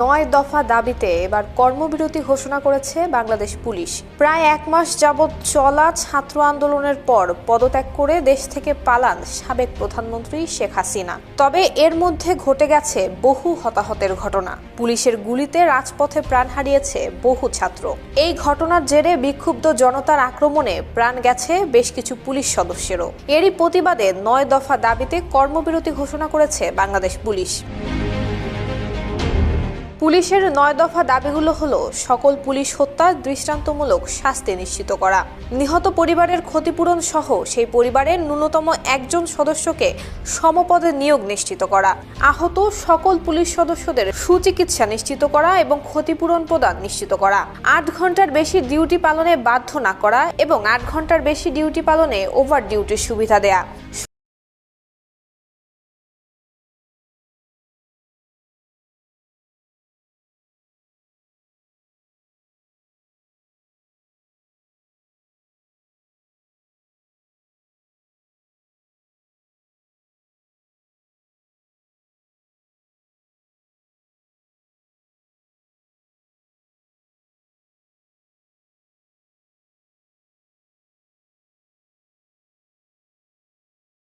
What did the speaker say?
নয় দফা দাবিতে এবার কর্মবিরতি ঘোষণা করেছে বাংলাদেশ পুলিশ। প্রায় এক মাস যাবৎ চলা ছাত্র আন্দোলনের পর পদত্যাগ করে দেশ থেকে পালান সাবেক প্রধানমন্ত্রী শেখ হাসিনা। তবে এর মধ্যে ঘটে গেছে বহু হতাহতের ঘটনা। পুলিশের গুলিতে রাজপথে প্রাণ হারিয়েছে বহু ছাত্র। এই ঘটনার জেরে বিক্ষুব্ধ জনতার আক্রমণে প্রাণ গেছে বেশ কিছু পুলিশ সদস্যেরও। এরই প্রতিবাদে নয় দফা দাবিতে কর্মবিরতি ঘোষণা করেছে বাংলাদেশ পুলিশ। পুলিশের নয় দফা দাবিগুলো হলো সকল পুলিশ হত্যার দৃষ্টান্তমূলক শাস্তি নিশ্চিত করা। নিহত পরিবারের ক্ষতিপূরণ সহ সেই পরিবারের ন্যূনতম একজন সদস্যকে সমপদে নিয়োগ নিশ্চিত করা। আহত সকল পুলিশ সদস্যদের সুচিকিৎসা নিশ্চিত করা এবং ক্ষতিপূরণ প্রদান নিশ্চিত করা। আট ঘণ্টার বেশি ডিউটি পালনে বাধ্য না করা এবং আট ঘণ্টার বেশি ডিউটি পালনে ওভার ডিউটির সুবিধা দেয়া।